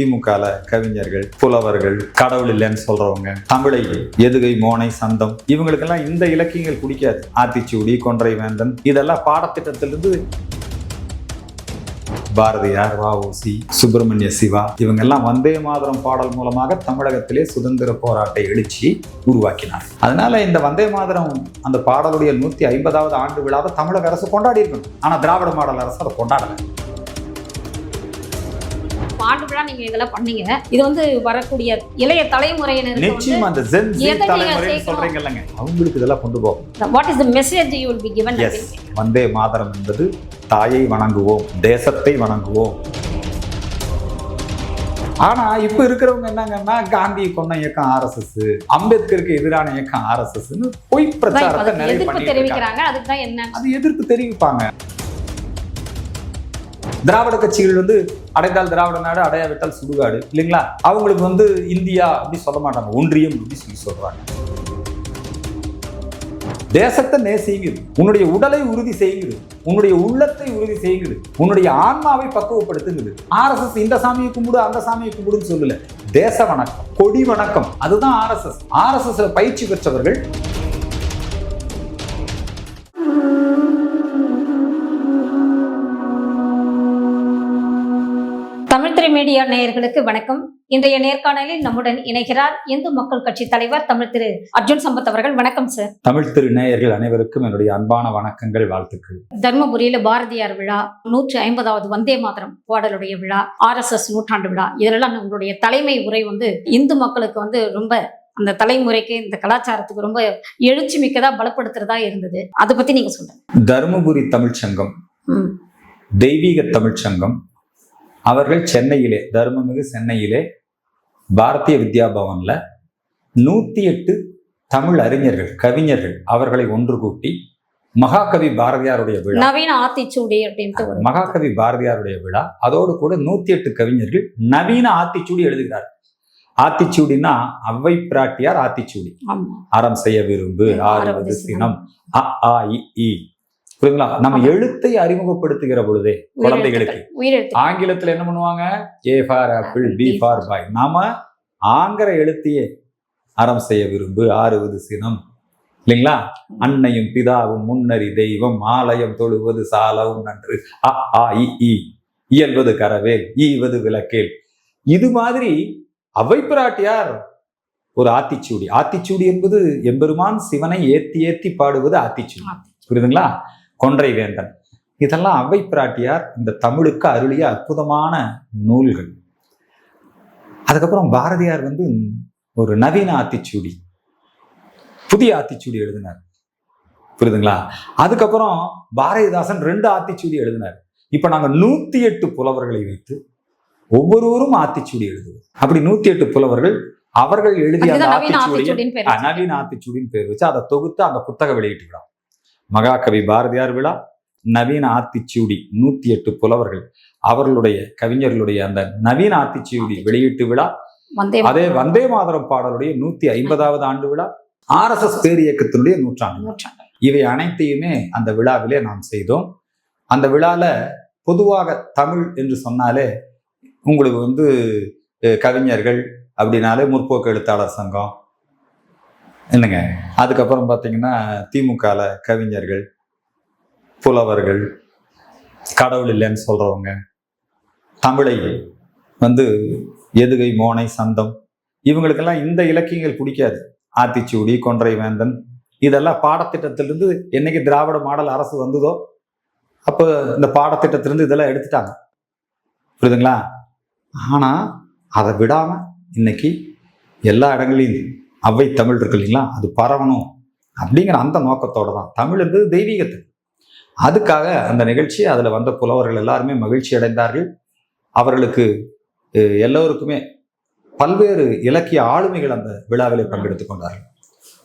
திமுகல கவிஞர்கள் புலவர்கள் கடவுள் இல்லைன்னு சொல்றவங்க தமிழை எதுகை மோனை சந்தம் இவங்களுக்கெல்லாம் இந்த இலக்கியங்கள் பிடிக்காது ஆத்திச்சூடி கொன்றை வேந்தன் இதெல்லாம் பாடத்திட்டத்திலிருந்து பாரதியார் வஉசி சுப்பிரமணிய சிவா இவங்க எல்லாம் வந்தே மாதரம் பாடல் மூலமாக தமிழகத்திலே சுதந்திர போராட்ட எழுச்சி உருவாக்கினார். அதனால இந்த வந்தே மாதரம் அந்த பாடலுடைய நூத்தி ஐம்பதாவது ஆண்டு விழாவை தமிழக அரசு கொண்டாடி இருக்கணும் ஆனா திராவிட மாடல் அரசு அதை கொண்டாடலை. ஆண்டு விழா நீங்க இதெல்லாம் பண்ணீங்க. இது வந்து வரக்கூடிய இளைய தலைமுறையினருக்கு நிச்சயம் அந்த ஜென் அவங்களுக்கு இதெல்லாம் கொண்டு போகும். What is the message you will be given? Yes Vande Mataram என்பது தாயை வணங்குவோம் தேசத்தை வணங்குவோம். ஆனா இப்ப இருக்கிறவங்க என்னங்கன்னா காந்தி கொன்ன இயக்கம் ஆர்எஸ்எஸ் அம்பேத்கருக்கு எதிரான இயக்கம் ஆர்எஸ்எஸ் பொய் பிரச்சாரத்தை நிறைய. தெரிவிக்கிறாங்க. அதுக்கு தான் என்ன? அது எதிர்ப்பு தெரிவிப்பாங்க. திராவிட கட்சிகள் வந்து அடைந்தால் திராவிட நாடு அடையாவிட்டால் சுடுகாடு இல்லைங்களா? அவங்களுக்கு வந்து இந்தியா அப்படி சொல்ல மாட்டாங்க. ஒன்றியம் அப்படின்னு சொல்லி சொல்றாங்க. தேசத்தை நேசிங்குது உன்னுடைய உடலை உறுதி செய்யுது உன்னுடைய உள்ளத்தை உறுதி செய்யுது உன்னுடைய ஆன்மாவை பக்குவப்படுத்துங்குது ஆர்எஸ்எஸ் இந்த சாமியை கும்பிடு அந்த சாமியை கும்பிடுன்னு சொல்லல. தேச வணக்கம் கொடி வணக்கம். அதுதான் ஆர்எஸ்எஸ் ஆர்எஸ்எஸ்ல பயிற்சி பெற்றவர்கள் மீடியா நேயர்களுக்கு வணக்கம். இன்றைய நேர்காணலில் நம்முடன் இணைகிறார் இந்து மக்கள் கட்சி தலைவர் தமிழ் திரு அர்ஜுன் சம்பத் அவர்கள். வணக்கம் சார் தமிழ் திரு நேயர்கள் அனைவருக்கும் என்னுடைய அன்பான வணக்கங்கள் வாழ்த்துக்கள். தர்மபுரியில பாரதியார் விழா நூற்றி ஐம்பதாவது வந்தே மாதரம் பாடலுடைய விழா ஆர்எஸ்எஸ் நூற்றாண்டு விழா இதெல்லாம் உங்களுடைய தலைமை உரை வந்து இந்து மக்களுக்கு வந்து ரொம்ப அந்த தலைமுறைக்கு இந்த கலாச்சாரத்துக்கு ரொம்ப எழுச்சி மிக்கதா பலப்படுத்துறதா இருந்தது. அதை பத்தி நீங்க சொல்லுங்க. தருமபுரி தமிழ்ச்சங்கம். தெய்வீக தமிழ்ச்சங்கம் அவர்கள் சென்னையிலே தர்மமிகு சென்னையிலே பாரதிய வித்யா பவன்ல நூத்தி எட்டு தமிழ் அறிஞர்கள் கவிஞர்கள் அவர்களை ஒன்று கூட்டி மகாகவி பாரதியாருடைய விழா. நவீன ஆத்திச்சூடி அப்படின்ட்டு மகாகவி பாரதியாருடைய விழா. அதோடு கூட நூத்தி எட்டு கவிஞர்கள் நவீன ஆத்திச்சூடி எழுதுகிறார். ஆத்திச்சூடினா அவ்வை பிராட்டியார் ஆத்திச்சூடி. அறம் செய்ய விரும்பு ஆறுவது சினம். அ ஆ இ. புரியுங்களா நம்ம. எழுத்தை அறிமுகப்படுத்துகிற பொழுதே குழந்தைகளுக்கு. ஆங்கிலத்துல என்ன பண்ணுவாங்க? A for apple B for boy நாம ஆங்கிற எழுத்தையே அறம் செய்ய விரும்பு ஆறுவது சினம். இல்லைங்களா? அன்னையும் பிதாவும் முன்னறி தெய்வம் ஆலயம் தொழுவது சாலவும் நன்று. அ ஆ இ இயல்வது கரவேல் ஈவது விளக்கேல். இது மாதிரி அவை பிராட்டியார் ஒரு ஆத்திச்சூடி. ஆத்திச்சூடி என்பது எம்பெருமான் சிவனை ஏத்தி ஏத்தி பாடுவது ஆத்திச்சூடி. புரியுதுங்களா? கொன்றை வேந்தன். இதெல்லாம் அவை பிராட்டியார் இந்த தமிழுக்கு அருளிய அற்புதமான நூல்கள். அதுக்கப்புறம் பாரதியார் வந்து ஒரு நவீன ஆத்திச்சூடி புதிய ஆத்திச்சூடி எழுதினார். புரியுதுங்களா? அதுக்கப்புறம் பாரதிதாசன் ரெண்டு ஆத்திச்சூடி எழுதினார். இப்ப நாங்க நூத்தி எட்டு புலவர்களை வைத்து ஒவ்வொருவரும் ஆத்திச்சூடி எழுதுவோம். அப்படி நூத்தி எட்டு புலவர்கள் அவர்கள் எழுதிய அந்த ஆத்திச்சூடியை ஆத்திச்சூடின்னு பேர் ஆ, நவீன ஆத்திச்சூடின்னு பேர் வச்சு அதை தொகுத்து அந்த புத்தக வெளியீட்டு விழா மகாகவி பாரதியார் விழா நவீன ஆத்திச்சூடி நூத்தி எட்டு புலவர்கள் அவர்களுடைய கவிஞர்களுடைய அந்த நவீன ஆத்திச்சூடி வெளியீட்டு விழா அதே வந்தே மாதரம் பாடலுடைய நூத்தி ஐம்பதாவது ஆண்டு விழா ஆர்எஸ்எஸ் பேர் இயக்கத்தினுடைய நூற்றாண்டு விழா. நூற்றாண்டு. இவை அனைத்தையுமே அந்த விழாவிலே நாம் செய்தோம். அந்த விழால பொதுவாக தமிழ் என்று சொன்னாலே உங்களுக்கு வந்து கவிஞர்கள் அப்படின்னாலே முற்போக்கு எழுத்தாளர் சங்கம் என்னங்க? அதுக்கப்புறம் பார்த்தீங்கன்னா திமுகவில் கவிஞர்கள் புலவர்கள் கடவுள் இல்லைன்னு சொல்கிறவங்க தமிழை வந்து எதுகை மோனை சந்தம் இவங்களுக்கெல்லாம் இந்த இலக்கியங்கள் பிடிக்காது. ஆத்திச்சூடி கொன்றை வேந்தன் இதெல்லாம் பாடத்திட்டத்திலிருந்து என்னைக்கு திராவிட மாடல் அரசு வந்ததோ அப்போ இந்த பாடத்திட்டத்திலிருந்து இதெல்லாம் எடுத்துட்டாங்க. புரியுதுங்களா? ஆனால் அதை விடாமல் இன்னைக்கு எல்லா இடங்களையும் அவை தமிழ் இருக்கு இல்லைங்களா? அது பரவணும். அப்படிங்கிற அந்த நோக்கத்தோடு தான் தமிழ் என்பது தெய்வீகத்து. அதுக்காக அந்த நிகழ்ச்சி அதில் வந்த புலவர்கள் எல்லாருமே மகிழ்ச்சி அடைந்தார்கள். அவர்களுக்கு எல்லோருக்குமே பல்வேறு இலக்கிய ஆளுமைகள் அந்த விழாவிலே பங்கெடுத்துக் கொண்டார்கள்.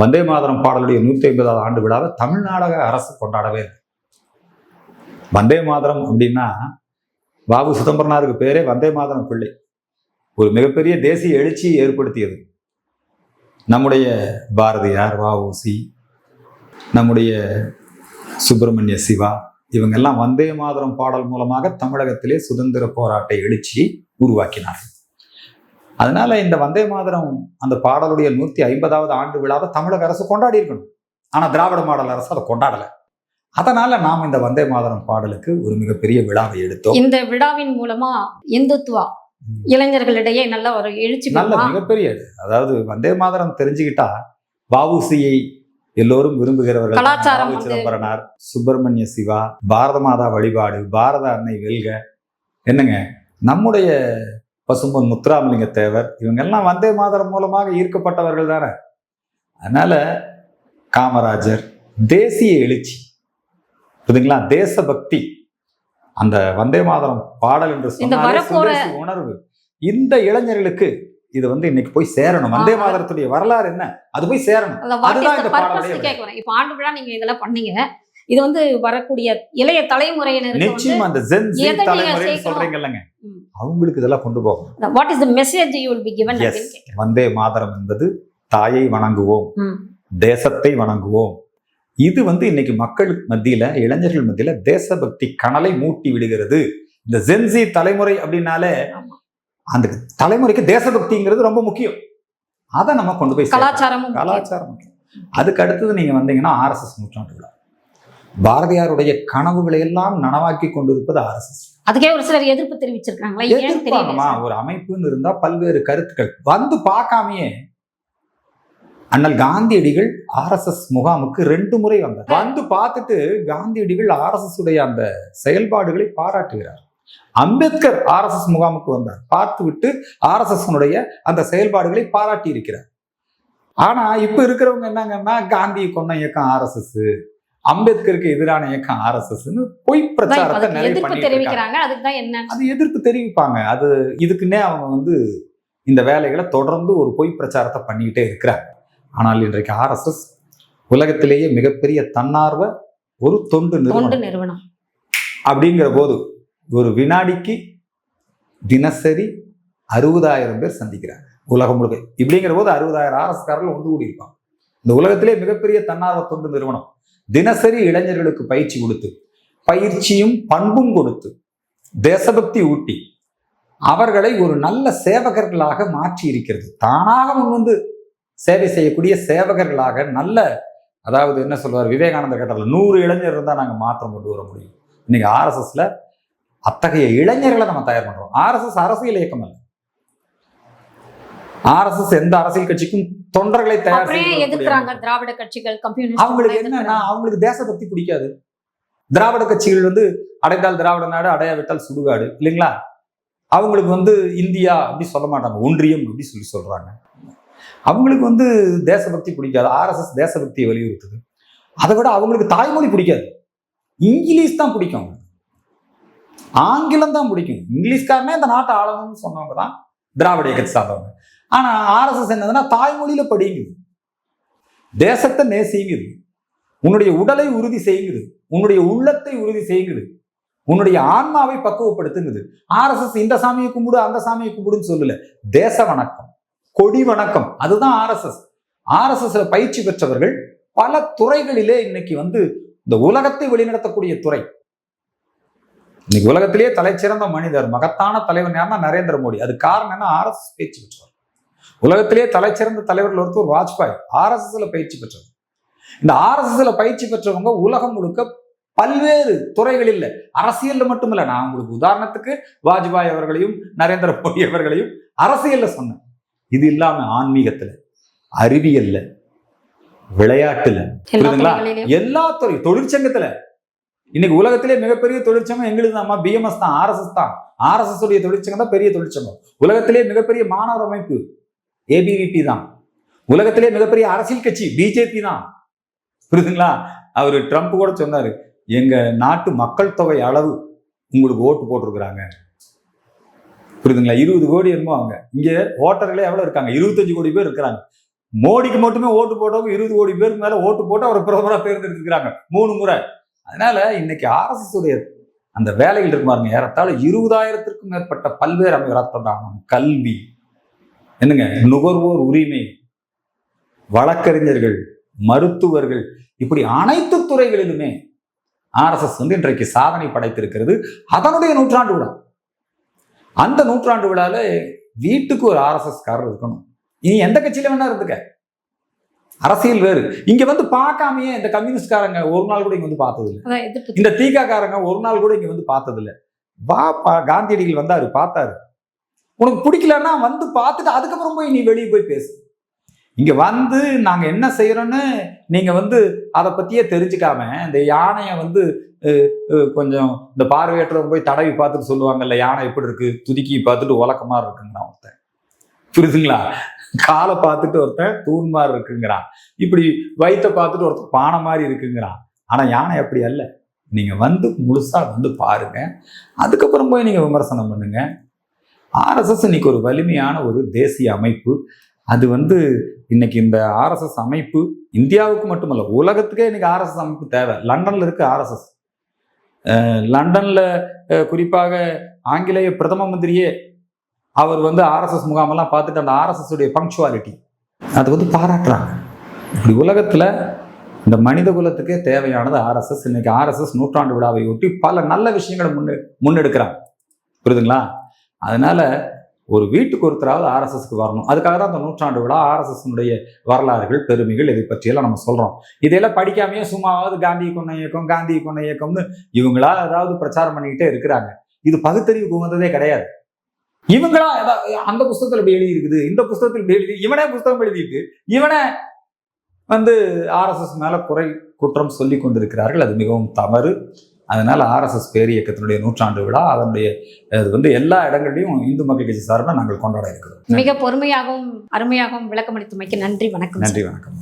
வந்தே மாதரம் பாடலுடைய நூற்றி ஐம்பதாவது ஆண்டு விழாவை தமிழ்நாடக அரசு கொண்டாடவே வந்தே மாதரம் அப்படின்னா பாபு சிதம்பரனாருக்கு பேரே வந்தே மாதரம் பிள்ளை. ஒரு மிகப்பெரிய தேசிய எழுச்சியை ஏற்படுத்தியது. நம்முடைய பாரதியார் வஉசி நம்முடைய சுப்பிரமணிய சிவா இவங்கெல்லாம் வந்தே மாதரம் பாடல் மூலமாக தமிழகத்திலே சுதந்திர போராட்ட எழுச்சியை உருவாக்கினார்கள். அதனால இந்த வந்தே மாதரம் அந்த பாடலுடைய நூத்தி ஐம்பதாவது ஆண்டு விழாவை தமிழக அரசு கொண்டாடி இருக்கணும். ஆனா திராவிட மாடல் அரசு அதை கொண்டாடலை. அதனால நாம் இந்த வந்தே மாதரம் பாடலுக்கு ஒரு மிகப்பெரிய விழாவை எடுத்தோம். இந்த விழாவின் மூலமா இந்துத்துவா இளைஞர்களிடையே நல்ல ஒரு எழுச்சி நல்ல? மிகப்பெரிய. அதாவது வந்தே மாதரம் தெரிஞ்சுக்கிட்டா வஉசியை எல்லோரும் விரும்புகிறவர்கள் கலாச்சாரம் சிதம்பரனார் சுப்பிரமணிய சிவா பாரத மாதா வழிபாடு பாரத அன்னை வெல்க. என்னங்க? நம்முடைய பசும்பொன் முத்துராமலிங்க தேவர் இவங்க எல்லாம் வந்தே மாதரம் மூலமாக ஈர்க்கப்பட்டவர்கள் தானே. அதனால காமராஜர் தேசிய எழுச்சி. புரியுதுங்களா? தேசபக்தி. அந்த வந்தே மாதரம் பாடல் என்று சொன்னாலே உணர்வு இந்த இளைஞர்களுக்கு இது வந்து இன்னைக்கு போய் சேரணும் வந்தே. மாதரத்துடைய வரலாறு என்ன அது போய் சேரணும் அதுதான் இந்த. இப்ப ஆண்டு விழா நீங்க இதெல்லாம் பண்ணீங்க இது வந்து வரக்கூடிய இளைய தலைமுறையினருக்கு வந்து நிச்சயமா அந்த ஜென் எதை நீங்க தலைமுறை சேர்க்கணும்? சொல்றீங்க இல்லைங்க. அவங்களுக்கு இதெல்லாம் கொண்டு போகணும் what is the message you will be கேட்கிறேன். வந்தே மாதரம் என்பது தாயை வணங்குவோம். தேசத்தை வணங்குவோம் இது வந்து இன்னைக்கு மக்கள் மத்தியில இளைஞர்கள் மத்தியில தேசபக்தி கனலை மூட்டி விடுகிறது. இந்த ஜென்சி தலைமுறை அப்படின்னாலே. அந்த தலைமுறைக்கு தேசபக்திங்கிறது ரொம்ப முக்கியம். அதை நம்ம கொண்டு போய். கலாச்சாரம் முக்கியம். அதுக்கு அடுத்தது நீங்க வந்தீங்கன்னா ஆர்எஸ்எஸ் நூற்றாண்டு விழா. பாரதியாருடைய கனவுகளை எல்லாம் நனவாக்கி கொண்டிருப்பது ஆர்எஸ்எஸ் அதுக்கே ஒரு சிலர் எதிர்ப்பு தெரிவிச்சிருக்காங்களா? ஒரு அமைப்புன்னு இருந்தா பல்வேறு கருத்துக்கள். வந்து பார்க்காமயே அண்ணல் காந்தியடிகள் ஆர்எஸ்எஸ் முகாமுக்கு ரெண்டு முறை வந்தார். வந்து பார்த்துட்டு காந்தியடிகள் ஆர்எஸ்எஸ் உடைய அந்த செயல்பாடுகளை பாராட்டுகிறார். அம்பேத்கர் ஆர்எஸ்எஸ் முகாமுக்கு வந்தார். பார்த்து விட்டு ஆர்எஸ்எஸ் அந்த செயல்பாடுகளை பாராட்டி இருக்கிறார் ஆனா இப்ப இருக்கிறவங்க என்னங்கன்னா காந்தியை கொண்ட இயக்கம் ஆர்எஸ்எஸ் அம்பேத்கருக்கு எதிரான இயக்கம் ஆர்எஸ்எஸ்ன்னு பொய் பிரச்சாரத்தை நிறைய. தெரிவிக்கிறாங்க. என்ன? அது எதிர்ப்பு தெரிவிப்பாங்க. அது இதுக்குன்னே அவங்க வந்து இந்த வேலைகளை தொடர்ந்து ஒரு பொய் பிரச்சாரத்தை பண்ணிக்கிட்டே இருக்கிறாங்க. ஆனால் இன்றைக்கு ஆர்எஸ்எஸ் உலகத்திலேயே மிகப்பெரிய தன்னார்வ ஒரு தொண்டு நிறுவனம். அப்படிங்கிற போது ஒரு வினாடிக்கு தினசரி அறுபதாயிரம் பேர் சந்திக்கிறாங்க. உலகம் முழுக்க. இப்படிங்கிற போது அறுபதாயிரம் ஆர்எஸ்காரர்கள் ஒன்று கூடி இருப்பாங்க இந்த உலகத்திலே மிகப்பெரிய தன்னார்வ தொண்டு நிறுவனம். தினசரி இளைஞர்களுக்கு பயிற்சி கொடுத்து பயிற்சியும் பண்பும் கொடுத்து தேசபக்தி ஊட்டி அவர்களை ஒரு நல்ல சேவகர்களாக மாற்றி இருக்கிறது தானாக முன் வந்து சேவை செய்யக்கூடிய சேவகர்களாக நல்ல அதாவது என்ன சொல்வார் விவேகானந்தர் கேட்டார்ல நூறு இளைஞர் இருந்தால் நாங்கள் மாற்றம் கொண்டு வர முடியும். இன்னைக்கு ஆர்எஸ்எஸ்ல அத்தகைய இளைஞர்களை நம்ம தயார் பண்றோம். ஆர்எஸ்எஸ் அரசியல் இயக்கம் அல்ல. ஆர்எஸ்எஸ் எந்த அரசியல் கட்சிக்கும் தொண்டர்களை தயார் எதிர்க்கிறாங்க திராவிட கட்சிகள் கம்யூனிஸ்ட் அவங்களுக்கு என்னன்னா அவங்களுக்கு தேசபக்தி பிடிக்காது. திராவிட கட்சிகள் வந்து அடைந்தால் திராவிட நாடு அடையாவிட்டால் சுடுகாடு இல்லைங்களா? அவங்களுக்கு வந்து இந்தியா அப்படி சொல்ல மாட்டாங்க. ஒன்றியம் அப்படி சொல்லி சொல்றாங்க. அவங்களுக்கு வந்து தேசபக்தி பிடிக்காது. ஆர்எஸ்எஸ் தேசபக்தியை வலியுறுத்துது. அதை விட அவங்களுக்கு தாய்மொழி பிடிக்காது. இங்கிலீஷ் தான் பிடிக்கும் அவங்களுக்கு. ஆங்கிலம் தான் பிடிக்கும். இங்கிலீஷ்காரனே இந்த நாட்டை ஆளணும்னு சொன்னவங்க தான் திராவிட இயக்கத்தை சார்ந்தவங்க. ஆனால் ஆர்எஸ்எஸ் என்னதுன்னா தாய்மொழியில படிங்குது தேசத்தை நேசிங்குது உன்னுடைய உடலை உறுதி செய்யுங்குது உன்னுடைய உள்ளத்தை உறுதி செய்யுங்குது உன்னுடைய ஆன்மாவை பக்குவப்படுத்துங்குது. ஆர்எஸ்எஸ் இந்த சாமியை கும்பிடு அந்த சாமியை கும்பிடுன்னு சொல்லல. தேச வணக்கம். கொடி வணக்கம். அதுதான் ஆர்எஸ்எஸ் ஆர்எஸ்எஸ்ல பயிற்சி பெற்றவர்கள் பல துறைகளிலே இன்னைக்கு வந்து இந்த உலகத்தை வழிநடத்தக்கூடிய துறை. இன்னைக்கு உலகத்திலேயே தலைச்சிறந்த மனிதர் மகத்தான தலைவர் தான் நரேந்திர மோடி. அது காரணம் என்ன? ஆர்எஸ்எஸ் பயிற்சி பெற்றவர். உலகத்திலேயே தலைச்சிறந்த தலைவர்கள் ஒருத்தர் வாஜ்பாய். ஆர்எஸ்எஸ்ல பயிற்சி பெற்றவர். இந்த ஆர்எஸ்எஸ்ல பயிற்சி பெற்றவங்க உலகம் முழுக்க பல்வேறு துறைகளில் அரசியல்ல மட்டுமில்ல. நான் உங்களுக்கு உதாரணத்துக்கு வாஜ்பாய் அவர்களையும் நரேந்திர மோடி அவர்களையும் அரசியல்ல சொன்னேன். இது இல்லாம ஆன்மீகத்துல அறிவியல்ல விளையாட்டுல புரியுதுங்களா? எல்லா துறை தொழிற்சங்கத்துல. இன்னைக்கு உலகத்திலே மிகப்பெரிய தொழிற்சங்கம் எங்களுக்கு தான் பிஎம்எஸ் தான். ஆர்எஸ்எஸ் தான் ஆர்எஸ்எஸ் உடைய தொழிற்சங்கம் தான் பெரிய தொழிற்சங்கம். உலகத்திலே மிகப்பெரிய மாணவர் அமைப்பு ஏபிவிபி தான். உலகத்திலே மிகப்பெரிய அரசியல் கட்சி பிஜேபி தான். புரியுதுங்களா? அவர் ட்ரம்ப் கூட சொன்னாரு எங்க நாட்டு மக்கள் தொகை அளவு உங்களுக்கு ஓட்டு போட்டிருக்கிறாங்க. புரியுதுங்களா? இருபது கோடி என்னமோ அவங்க இங்கே ஓட்டர்களே எவ்வளோ இருக்காங்க? இருபத்தஞ்சு கோடி பேர் இருக்கிறாங்க. மோடிக்கு மட்டுமே ஓட்டு போட்டவங்க இருபது கோடி பேருக்கு மேலே ஓட்டு போட்டு அவரை பிரதமராக தேர்ந்தெடுத்துக்கிறாங்க மூணு முறை. அதனால இன்னைக்கு ஆர்எஸ்எஸ் உடைய அந்த வேலைகள் இருக்கு பாருங்க. ஏறத்தாழ இருபதாயிரத்திற்கும் மேற்பட்ட பல்வேறு அமைப்பு ரத்த கல்வி. என்னங்க? நுகர்வோர் உரிமை. வழக்கறிஞர்கள் மருத்துவர்கள் இப்படி அனைத்து துறைகளிலுமே ஆர்எஸ்எஸ் வந்து இன்றைக்கு சாதனை படைத்திருக்கிறது. அதனுடைய நூற்றாண்டு விழா. அந்த நூற்றாண்டு விழால வீட்டுக்கு ஒரு ஆர்எஸ்எஸ் காரர் இருக்கணும். நீ எந்த கட்சியில வேணா இருந்துக்க. அரசியல் வேறு. இங்க வந்து பார்க்காமயே இந்த கம்யூனிஸ்ட்காரங்க ஒரு நாள் கூட இங்க வந்து பார்த்தது இல்ல அதான் எதிர்ப்பு. இந்த தீகாக்காரங்க ஒரு நாள் கூட இங்க வந்து பார்த்தது இல்ல வாப்பா காந்தியடிகள் வந்தாரு பார்த்தாரு. உனக்கு பிடிக்கலன்னா வந்து பார்த்துட்டு அதுக்கப்புறம் போய் நீ வெளியே போய் பேசு. இங்க வந்து நாங்க என்ன செய்கிறோன்னு நீங்க வந்து அதை பத்தியே தெரிஞ்சுக்காம இந்த யானையை வந்து கொஞ்சம் இந்த பார்வையற்றவங்க போய் தடவி பார்த்துட்டு சொல்லுவாங்கல்ல யானை எப்படி இருக்கு? துதுக்கி பார்த்துட்டு உலக்கமா இருக்குங்கிறான் ஒருத்தன். புரியுதுங்களா காலை பார்த்துட்டு ஒருத்தன் தூண் மாதிரி இருக்குங்கிறான். இப்படி வயிற்றை பார்த்துட்டு ஒருத்தன் பானை மாதிரி இருக்குங்கிறான். ஆனா யானை அப்படி அல்ல. நீங்க வந்து முழுசா வந்து பாருங்க. அதுக்கப்புறம் போய் நீங்க விமர்சனம் பண்ணுங்க. ஆர்எஸ்எஸ் இன்னைக்கு ஒரு வலிமையான ஒரு தேசிய அமைப்பு. அது வந்து இன்னைக்கு இந்த ஆர்எஸ்எஸ் அமைப்பு இந்தியாவுக்கு மட்டுமல்ல உலகத்துக்கே இன்னைக்கு ஆர்எஸ்எஸ் அமைப்பு தேவை. லண்டன்ல இருக்கு ஆர்எஸ்எஸ். லண்டன்ல குறிப்பாக ஆங்கிலேய பிரதம மந்திரியே அவர் வந்து ஆர்எஸ்எஸ் முகாமெல்லாம் பார்த்துட்டு அந்த ஆர்எஸ்எஸ் உடைய பங்க்சுவாலிட்டி அது வந்து பாராட்டுறாங்க. இப்படி உலகத்துல இந்த மனித குலத்துக்கே தேவையானது ஆர்எஸ்எஸ். இன்னைக்கு ஆர்எஸ்எஸ் நூற்றாண்டு விழாவை ஒட்டி பல நல்ல விஷயங்களை முன்னெ முன்னெடுக்கிறாங்க. புரியுதுங்களா? அதனால ஒரு வீட்டுக்கு ஒருத்தராவது ஆர்எஸ்எஸ்க்கு வரணும். அதுக்காக தான் அந்த நூற்றாண்டு விழா ஆர்எஸ்எஸ்னுடைய வரலாறுகள் பெருமைகள் இதை பற்றியெல்லாம் நம்ம சொல்கிறோம் இதையெல்லாம் படிக்காமையே சும்மாவது காந்தி கொண்ட இயக்கம் காந்தி கொண்ட இயக்கம்னு இவங்களா ஏதாவது பிரச்சாரம் பண்ணிக்கிட்டே இருக்கிறாங்க. இது பகுத்தறிவுக்கு உகந்ததே கிடையாது. இவங்களா அந்த புஸ்தகத்தில் இப்படி எழுதி இருக்குது இந்த புஸ்தகத்தில் இப்படி எழுதி இவனே புஸ்தகம் எழுதியிருக்கு இவனே வந்து ஆர்எஸ்எஸ் மேல குறை குற்றம் சொல்லி கொண்டிருக்கிறார்கள். அது மிகவும் தவறு. அதனால ஆர்எஸ்எஸ் பேர் இயக்கத்தினுடைய நூற்றாண்டு விழா அதனுடைய அது வந்து எல்லா இடங்கள்லையும் இந்து மக்கள் கட்சி சார்பாக நாங்கள் கொண்டாட இருக்கிறோம். மிக பொறுமையாகவும் அருமையாகவும் விளக்கமளித்தமைக்கு நன்றி வணக்கம் நன்றி வணக்கம்.